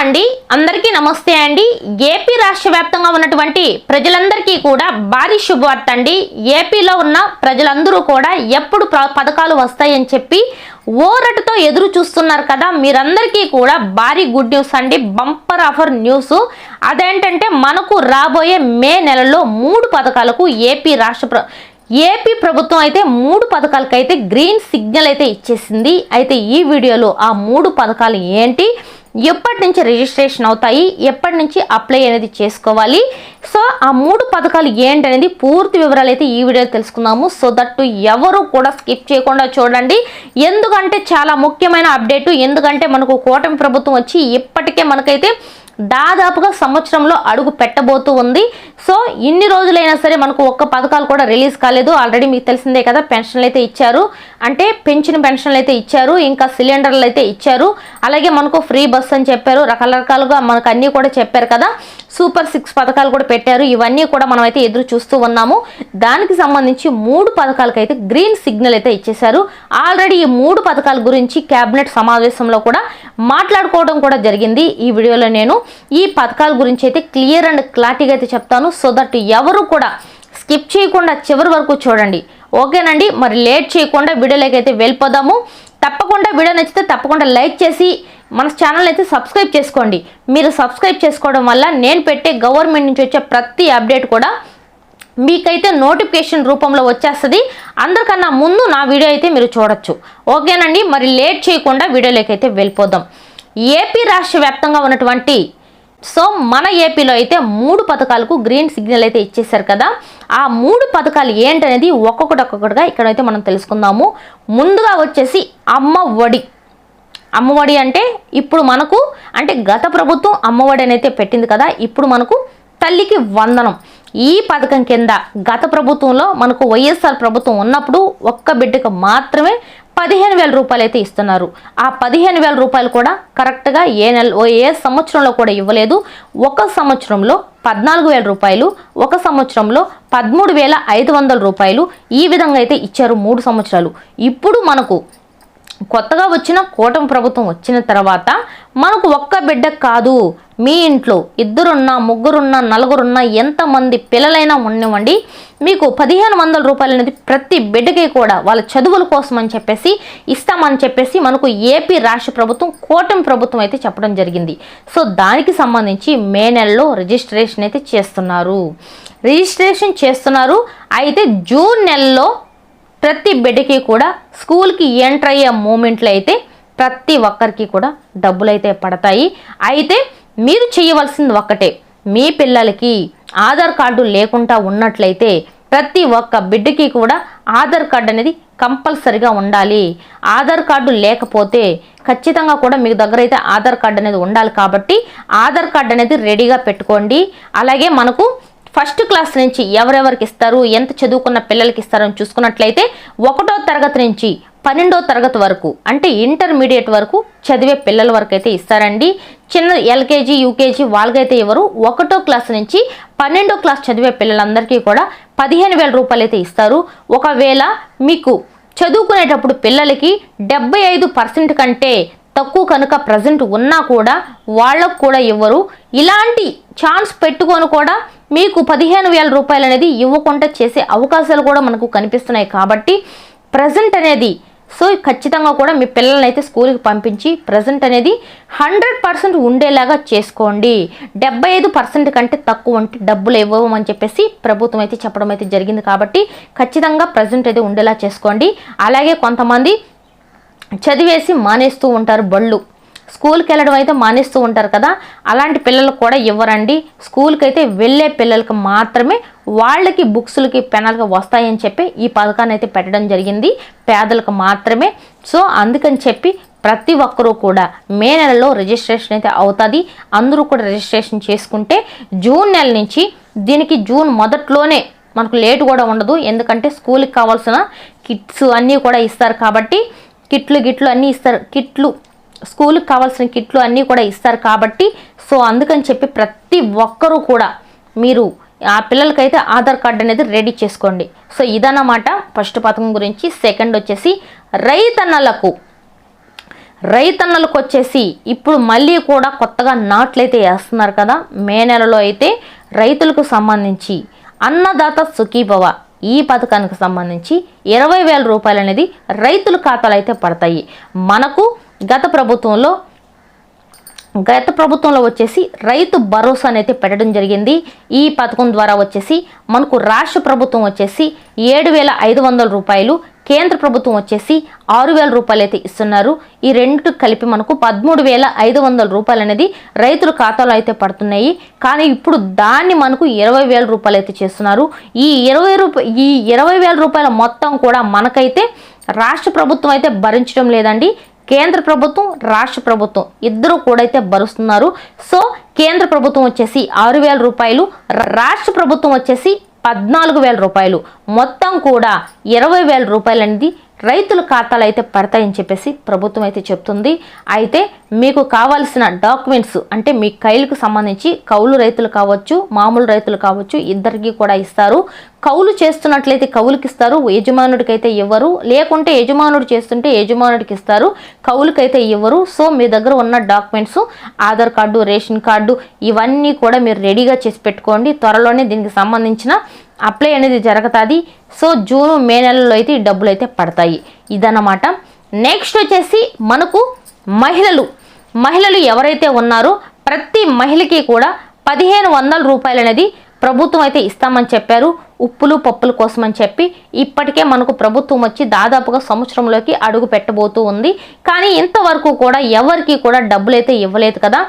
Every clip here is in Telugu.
అండి. అందరికీ నమస్తే అండి. ఏపీ రాష్ట్ర వ్యాప్తంగా ఉన్నటువంటి ప్రజలందరికీ కూడా భారీ శుభవార్త అండి. ఏపీలో ఉన్న ప్రజలందరూ కూడా ఎప్పుడు పథకాలు వస్తాయని చెప్పి ఓరటుతో ఎదురు చూస్తున్నారు కదా. మీరందరికీ కూడా భారీ గుడ్ న్యూస్ అండి. Bumper offer news. అదేంటంటే మనకు రాబోయే మే నెలలో మూడు పథకాలకు ఏపీ రాష్ట్ర ప్ర ఏపీ ప్రభుత్వం అయితే మూడు పథకాలకైతే గ్రీన్ సిగ్నల్ అయితే ఇచ్చేసింది. అయితే ఈ వీడియోలో ఆ మూడు పథకాలు ఏంటి? ఎప్పటి నుంచి రిజిస్ట్రేషన్ అవుతాయి ఎప్పటి నుంచి అప్లై అనేది చేసుకోవాలి. సో ఆ మూడు పథకాలు ఏంటనేది పూర్తి వివరాలు అయితే ఈ వీడియోలో తెలుసుకుందాము. సో దట్టు ఎవరు కూడా స్కిప్ చేయకుండా చూడండి. ఎందుకంటే చాలా ముఖ్యమైన అప్డేటు ఎందుకంటే మనకు కూటమి ప్రభుత్వం వచ్చి ఇప్పటికే మనకైతే దాదాపుగా సంవత్సరంలో అడుగు పెట్టబోతూ ఉంది. సో ఇన్ని రోజులైనా సరే మనకు ఒక్క పథకాలు కూడా రిలీజ్ కాలేదు. ఆల్రెడీ మీకు తెలిసిందే కదా పెన్షన్లు అయితే ఇచ్చారు. అంటే పెంచిన పెన్షన్లు అయితే ఇచ్చారు ఇంకా సిలిండర్లు అయితే ఇచ్చారు. అలాగే మనకు ఫ్రీ బస్ అని చెప్పారు. రకరకాలుగా మనకు అన్నీ కూడా చెప్పారు కదా. సూపర్ సిక్స్ పథకాలు కూడా పెట్టారు. ఇవన్నీ కూడా మనం అయితే ఎదురు చూస్తూ ఉన్నాము. దానికి సంబంధించి మూడు పథకాలకైతే గ్రీన్ సిగ్నల్ అయితే ఇచ్చేశారు. ఆల్రెడీ ఈ మూడు పథకాల గురించి కేబినెట్ సమావేశంలో కూడా మాట్లాడుకోవడం కూడా జరిగింది. ఈ వీడియోలో నేను ఈ పథకాల గురించి అయితే క్లియర్ అండ్ క్లారిటీగా అయితే చెప్తాను. సో దట్ ఎవరు కూడా స్కిప్ చేయకుండా చివరి వరకు చూడండి. ఓకేనండి? మరి లేట్ చేయకుండా వీడియోలోకి అయితే వెళ్ళిపోదాము. తప్పకుండా వీడియో నచ్చితే తప్పకుండా లైక్ చేసి మన ఛానల్ అయితే సబ్స్క్రైబ్ చేసుకోండి. మీరు సబ్స్క్రైబ్ చేసుకోవడం వల్ల నేను పెట్టే గవర్నమెంట్ నుంచి వచ్చే ప్రతి అప్డేట్ కూడా మీకైతే నోటిఫికేషన్ రూపంలో వచ్చేస్తుంది. అందరికన్నా ముందు నా వీడియో అయితే మీరు చూడొచ్చు. ఓకేనండి? మరి లేట్ చేయకుండా వీడియోలోకి అయితే వెళ్ళిపోదాం. ఏపీ రాష్ట్ర వ్యాప్తంగా ఉన్నటువంటి సో మన ఏపీలో అయితే మూడు పథకాలకు గ్రీన్ సిగ్నల్ అయితే ఇచ్చేసారు కదా. ఆ మూడు పథకాలు ఏంటనేది ఒక్కొక్కటి ఒక్కొక్కటిగా ఇక్కడైతే మనం తెలుసుకుందాము. ముందుగా వచ్చేసి అమ్మ ఒడి. అమ్మఒడి అంటే ఇప్పుడు మనకు అంటే గత ప్రభుత్వం అమ్మఒడి అనేది పెట్టింది కదా ఇప్పుడు మనకు తల్లికి వందనం. ఈ పథకం కింద గత ప్రభుత్వంలో మనకు వైఎస్ఆర్ ప్రభుత్వం ఉన్నప్పుడు ఒక్క బిడ్డకు మాత్రమే పదిహేను వేల రూపాయలు అయితే ఇస్తున్నారు. ఆ పదిహేను వేల రూపాయలు కూడా కరెక్ట్గా ఏ నెల ఓ ఏ సంవత్సరంలో కూడా ఇవ్వలేదు. ఒక సంవత్సరంలో పద్నాలుగు వేల రూపాయలు ఒక సంవత్సరంలో పదమూడు వేల ఐదు వందల రూపాయలు ఈ విధంగా అయితే ఇచ్చారు మూడు సంవత్సరాలు. ఇప్పుడు మనకు కొత్తగా వచ్చిన కూటమి ప్రభుత్వం వచ్చిన తర్వాత మనకు ఒక్క బిడ్డ కాదు. మీ ఇంట్లో ఇద్దరున్నా ముగ్గురున్నా నలుగురున్నా ఎంతమంది పిల్లలైనా ఉండనివ్వండి మీకు పదిహేను వందల రూపాయలు అనేది ప్రతి బిడ్డకి కూడా వాళ్ళ చదువుల కోసం అని చెప్పేసి ఇస్తామని చెప్పేసి మనకు ఏపీ రాష్ట్ర ప్రభుత్వం కూటమి ప్రభుత్వం అయితే చెప్పడం జరిగింది. సో దానికి సంబంధించి మే నెలలో రిజిస్ట్రేషన్ అయితే చేస్తున్నారు. రిజిస్ట్రేషన్ చేస్తున్నారు. అయితే జూన్ నెలలో ప్రతి బిడ్డకి కూడా స్కూల్కి ఎంటర్ అయ్యే మూమెంట్లు అయితే ప్రతి ఒక్కరికి కూడా డబ్బులు అయితే పడతాయి. అయితే మీరు చేయవలసింది ఒక్కటే మీ పిల్లలకి ఆధార్ కార్డు లేకుండా ఉన్నట్లయితే ప్రతి ఒక్క బిడ్డకి కూడా ఆధార్ కార్డు అనేది కంపల్సరిగా ఉండాలి. ఆధార్ కార్డు లేకపోతే ఖచ్చితంగా కూడా మీ దగ్గర అయితే ఆధార్ కార్డు అనేది ఉండాలి కాబట్టి ఆధార్ కార్డు అనేది రెడీగా పెట్టుకోండి. అలాగే మనకు ఫస్ట్ క్లాస్ నుంచి ఎవరెవరికి ఇస్తారు ఎంత చదువుకున్న పిల్లలకి ఇస్తారని చూసుకున్నట్లయితే ఒకటో తరగతి నుంచి పన్నెండో తరగతి వరకు అంటే ఇంటర్మీడియట్ వరకు చదివే పిల్లల వరకు అయితే ఇస్తారండి. చిన్న ఎల్కేజీ యూకేజీ వాళ్ళకైతే ఇవ్వరు ఒకటో క్లాస్ నుంచి పన్నెండో క్లాస్ చదివే పిల్లలందరికీ కూడా పదిహేను వేల రూపాయలు అయితే ఇస్తారు. ఒకవేళ మీకు చదువుకునేటప్పుడు పిల్లలకి డెబ్బై ఐదు పర్సెంట్ కంటే తక్కువ కనుక ప్రజెంట్ ఉన్నా కూడా వాళ్ళకు కూడా ఇవ్వరు ఇలాంటి ఛాన్స్ పెట్టుకొని కూడా మీకు పదిహేను వేల రూపాయలు అనేది ఇవ్వకుండా చేసే అవకాశాలు కూడా మనకు కనిపిస్తున్నాయి కాబట్టి ప్రజెంట్ అనేది సో ఖచ్చితంగా కూడా మీ పిల్లల్ని అయితే స్కూల్కి పంపించి ప్రజెంట్ అనేది హండ్రెడ్ పర్సెంట్ ఉండేలాగా చేసుకోండి. డెబ్బై ఐదు పర్సెంట్ కంటే తక్కువ ఉంటే డబ్బులు ఇవ్వమని చెప్పేసి ప్రభుత్వం అయితే చెప్పడం అయితే జరిగింది కాబట్టి ఖచ్చితంగా ప్రజెంట్ అయితే ఉండేలా చేసుకోండి. అలాగే కొంతమంది చదివేసి మానేస్తూ ఉంటారు బళ్ళు. స్కూల్కి వెళ్ళడం అయితే మానేస్తూ ఉంటారు కదా అలాంటి పిల్లలకు కూడా ఇవ్వరండి. స్కూల్కి అయితే వెళ్ళే పిల్లలకి మాత్రమే వాళ్ళకి బుక్స్లకి పెనాలకి వస్తాయని చెప్పి ఈ పథకాన్ని అయితే పెట్టడం జరిగింది పేదలకు మాత్రమే. సో అందుకని చెప్పి ప్రతి ఒక్కరూ కూడా మే నెలలో రిజిస్ట్రేషన్ అయితే అవుతుంది. అందరూ కూడా రిజిస్ట్రేషన్ చేసుకుంటే జూన్ నెల నుంచి దీనికి జూన్ మొదట్లోనే మనకు లేట్ కూడా ఉండదు. ఎందుకంటే స్కూల్కి కావాల్సిన కిట్స్ అన్నీ కూడా ఇస్తారు కాబట్టి కిట్లు గిట్లు అన్నీ ఇస్తారు. కిట్లు స్కూల్కి కావాల్సిన కిట్లు అన్నీ కూడా ఇస్తారు కాబట్టి సో అందుకని చెప్పి ప్రతి ఒక్కరూ కూడా మీరు ఆ పిల్లలకైతే ఆధార్ కార్డు అనేది రెడీ చేసుకోండి. సో ఇదన్నమాట ఫస్ట్ పథకం గురించి. సెకండ్ వచ్చేసి రైతన్నలకు రైతన్నలకు వచ్చేసి ఇప్పుడు మళ్ళీ కూడా కొత్తగా నాట్లయితే వేస్తున్నారు కదా మే నెలలో అయితే రైతులకు సంబంధించి అన్నదాత సుఖీభవ ఈ పథకానికి సంబంధించి ఇరవై వేల రూపాయలు అనేది రైతుల ఖాతాలు అయితే పడతాయి. మనకు గత ప్రభుత్వంలో గత ప్రభుత్వంలో వచ్చేసి రైతు భరోసా అనేది పెట్టడం జరిగింది. ఈ పథకం ద్వారా వచ్చేసి మనకు రాష్ట్ర ప్రభుత్వం వచ్చేసి ఏడు వేల ఐదు వందల రూపాయలు కేంద్ర ప్రభుత్వం వచ్చేసి ఆరు వేల రూపాయలు అయితే ఇస్తున్నారు. ఈ రెండు కలిపి మనకు పదమూడు వేల ఐదు వందల రూపాయలు అనేది రైతుల ఖాతాలో అయితే పడుతున్నాయి. కానీ ఇప్పుడు దాన్ని మనకు ఇరవై వేల రూపాయలు అయితే చేస్తున్నారు. ఈ ఇరవై రూపాయ ఈ ఇరవై వేల రూపాయల మొత్తం కూడా మనకైతే రాష్ట్ర ప్రభుత్వం అయితే భరించడం లేదండి. కేంద్ర ప్రభుత్వం రాష్ట్ర ప్రభుత్వం ఇద్దరు కూడా అయితే భరుస్తున్నారు. సో కేంద్ర ప్రభుత్వం వచ్చేసి ఆరు వేల రూపాయలు రాష్ట్ర ప్రభుత్వం వచ్చేసి పద్నాలుగు వేల రూపాయలు. మొత్తం కూడా ఇరవై వేల రూపాయలు అనేది రైతుల ఖాతాలు అయితే పడతాయని చెప్పేసి ప్రభుత్వం అయితే చెప్తుంది. అయితే మీకు కావాల్సిన డాక్యుమెంట్స్ అంటే మీ కైలుకు సంబంధించి కౌలు రైతులు కావచ్చు మామూలు రైతులు కావచ్చు ఇద్దరికి కూడా ఇస్తారు. కౌలు చేస్తున్నట్లయితే కౌలుకి ఇస్తారు యజమానుడికి అయితే ఇవ్వరు. లేకుంటే యజమానుడు చేస్తుంటే యజమానుడికి ఇస్తారు కౌలుకైతే ఇవ్వరు. సో మీ దగ్గర ఉన్న documents Aadhaar card ration card ఇవన్నీ కూడా మీరు రెడీగా చేసి పెట్టుకోండి. త్వరలోనే దీనికి సంబంధించిన అప్లై అనేది జరుగుతుంది. సో జూన్ మే నెలలో అయితే ఈ డబ్బులు అయితే పడతాయి. ఇదన్నమాట. నెక్స్ట్ వచ్చేసి మనకు మహిళలు. మహిళలు ఎవరైతే ఉన్నారో ప్రతి మహిళకి కూడా పదిహేను వందల రూపాయలు అనేది ప్రభుత్వం అయితే ఇస్తామని చెప్పారు. ఉప్పులు పప్పుల కోసం అని చెప్పి ఇప్పటికే మనకు ప్రభుత్వం వచ్చి దాదాపుగా సంవత్సరంలోకి అడుగు పెట్టబోతూ ఉంది. కానీ ఇంతవరకు కూడా ఎవరికి కూడా డబ్బులు అయితే ఇవ్వలేదు కదా.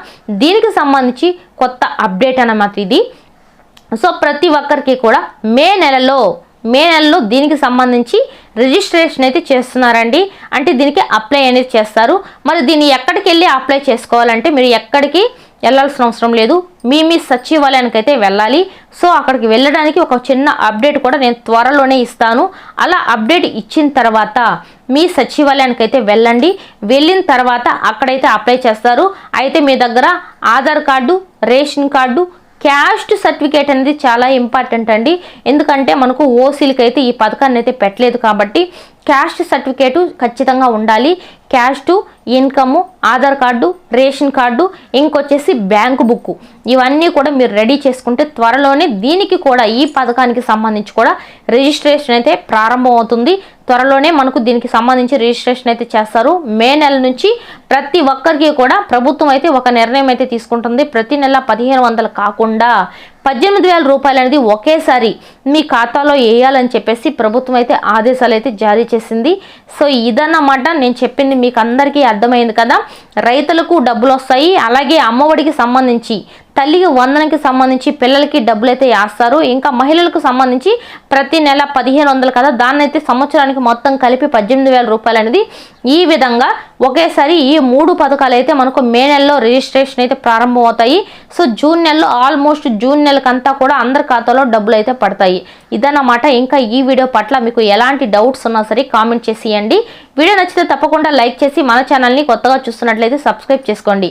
దీనికి సంబంధించి కొత్త అప్డేట్ అన్నమాట ఇది. సో ప్రతి ఒక్కరికి కూడా మే నెలలో మే నెలలో దీనికి సంబంధించి రిజిస్ట్రేషన్ అయితే చేస్తున్నారండి. అంటే దీనికి అప్లై అనేది చేస్తారు. మరి దీన్ని ఎక్కడికి వెళ్ళి అప్లై చేసుకోవాలంటే మీరు ఎక్కడికి వెళ్ళాల్సిన అవసరం లేదు. మీ మీ సచివాలయానికి అయితే వెళ్ళాలి. సో అక్కడికి వెళ్ళడానికి ఒక చిన్న అప్డేట్ కూడా నేను త్వరలోనే ఇస్తాను. అలా అప్డేట్ ఇచ్చిన తర్వాత మీ సచివాలయానికి అయితే వెళ్ళండి. వెళ్ళిన తర్వాత అక్కడైతే అప్లై చేస్తారు. అయితే మీ దగ్గర Aadhaar card ration card caste certificate అనేది చాలా ఇంపార్టెంట్ అండి. ఎందుకంటే మనకు ఓసీలకి అయితే ఈ పథకాన్ని అయితే పెట్టలేదు కాబట్టి క్యాస్ట్ సర్టిఫికేటు ఖచ్చితంగా ఉండాలి. Caste income Aadhaar card ration card ఇంకొచ్చేసి bank book ఇవన్నీ కూడా మీరు రెడీ చేసుకుంటే త్వరలోనే దీనికి కూడా ఈ పథకానికి సంబంధించి కూడా రిజిస్ట్రేషన్ అయితే ప్రారంభం అవుతుంది త్వరలోనే మనకు దీనికి సంబంధించి రిజిస్ట్రేషన్ అయితే చేస్తారు. మే నెల నుంచి ప్రతి ఒక్కరికి కూడా ప్రభుత్వం అయితే ఒక నిర్ణయం అయితే తీసుకుంటుంది. ప్రతి నెల పదిహేను వందలు కాకుండా పద్దెనిమిది వేల రూపాయలు అనేది ఒకేసారి మీ ఖాతాలో వేయాలని చెప్పేసి ప్రభుత్వం అయితే ఆదేశాలు అయితే జారీ చేసింది. సో ఇదన్నమాట నేను చెప్పింది మీకు అందరికీ అర్థమైంది కదా. రైతులకు డబ్బులు వస్తాయి. అలాగే అమ్మఒడికి సంబంధించి తల్లికి వందనకి సంబంధించి పిల్లలకి డబ్బులు అయితే వేస్తారు. ఇంకా మహిళలకు సంబంధించి ప్రతి నెల పదిహేను వందలు కదా దాన్ని అయితే సంవత్సరానికి మొత్తం కలిపి పద్దెనిమిది వేల రూపాయలు అనేది ఈ విధంగా ఒకేసారి ఈ మూడు పథకాలు అయితే మనకు మే నెలలో రిజిస్ట్రేషన్ అయితే ప్రారంభం అవుతాయి సో జూన్ నెలలో ఆల్మోస్ట్ జూన్ నెలకంతా కూడా అందరి ఖాతాలో డబ్బులు అయితే పడతాయి. ఇదన్నమాట. ఇంకా ఈ వీడియో పట్ల మీకు ఎలాంటి డౌట్స్ ఉన్నా సరే కామెంట్ చేసేయండి వీడియో నచ్చితే తప్పకుండా లైక్ చేసి మన ఛానల్ని కొత్తగా చూస్తున్నట్లయితే సబ్స్క్రైబ్ చేసుకోండి.